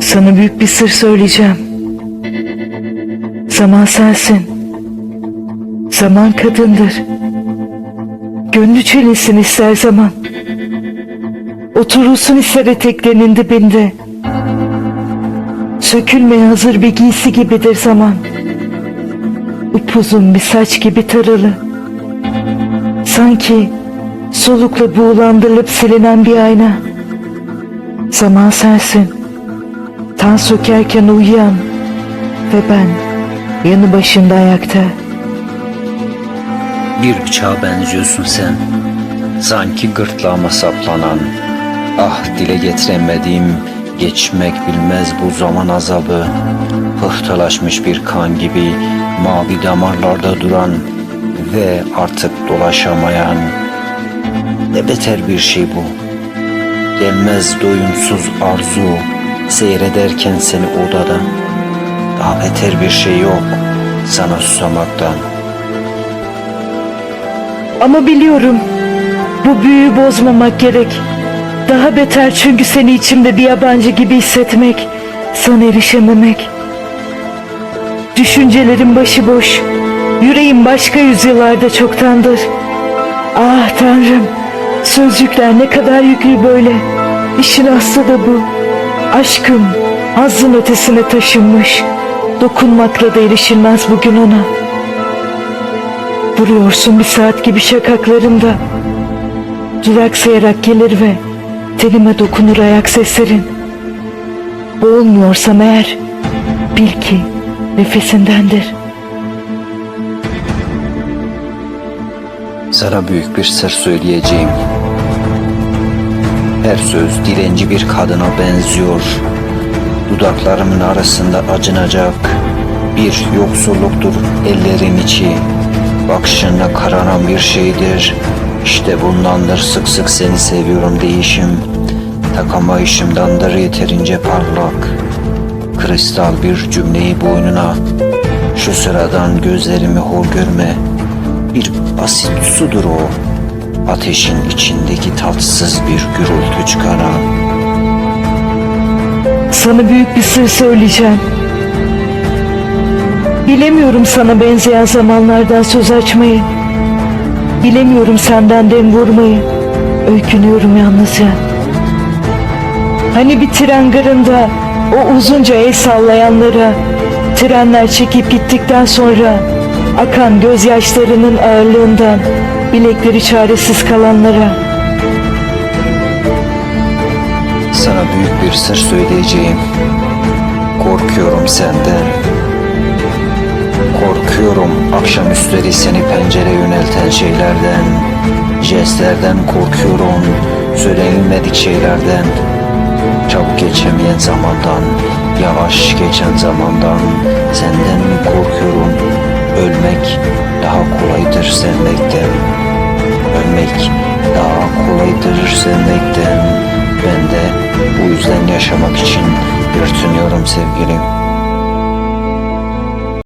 Sana büyük bir sır söyleyeceğim. Zaman sensin. Zaman kadındır. Gönlü çelesin ister zaman. Oturursun ister eteklerinin dibinde. Sökülmeye hazır bir giysi gibidir zaman. Upuzun bir saç gibi taralı. Sanki solukla buğulandırılıp silinen bir ayna. Zaman sensin. Tan sökerken uyuyan ve ben yanı başında ayakta. Bir bıçağa benziyorsun sen. Sanki gırtlağıma saplanan. Ah dile getiremediğim geçmek bilmez bu zaman azabı. Pıhtılaşmış bir kan gibi mavi damarlarda duran ve artık dolaşamayan. Ne beter bir şey bu. Gelmez doyumsuz arzu seyrederken seni odada. Daha beter bir şey yok sana susamaktan. Ama biliyorum bu büyüyü bozmamak gerek. Daha beter çünkü seni içimde bir yabancı gibi hissetmek, sana erişememek. Düşüncelerim başıboş, yüreğim başka yüzyıllarda çoktandır. Ah Tanrım, sözcükler ne kadar yüklü böyle. İşin aslı da bu. Aşkım, hazın ötesine taşınmış. Dokunmakla da erişilmez bugün ona. Vuruyorsun bir saat gibi şakaklarında. Duraksayarak gelir ve tenime dokunur ayak seslerin. Boğulmuyorsam eğer bil ki nefesindendir. Sana büyük bir sır söyleyeceğim. Her söz dilenci bir kadına benziyor. Dudaklarımın arasında acınacak bir yoksulluktur ellerin içi. Bakışınla kararan bir şeydir. İşte bundandır sık sık seni seviyorum değişim. Takamayışımdandır yeterince parlak. Kristal bir cümleyi boynuna. Şu sıradan gözlerimi hor görme. Bir basit sudur o. Ateşin içindeki tatsız bir gürültü çıkaran. Sana büyük bir sır söyleyeceğim. Bilemiyorum sana benzeyen zamanlardan söz açmayı. Bilemiyorum senden dem vurmayı. Öykünüyorum yalnızca. Hani bir tren garında o uzunca el sallayanlara, trenler çekip gittikten sonra akan gözyaşlarının ağırlığından bilekleri çaresiz kalanlara. Sana büyük bir sır söyleyeceğim. Korkuyorum senden. Korkuyorum akşamüstleri seni pencere yönelten şeylerden. Jestlerden korkuyorum, söylenilmedik şeylerden. Çabuk geçemeyen zamandan, yavaş geçen zamandan. Senden korkuyorum? Ölmek daha kolaydır sevmekten. Ölmek daha kolaydır sevmekten. Ben de bu yüzden yaşamak için yırtınıyorum sevgilim.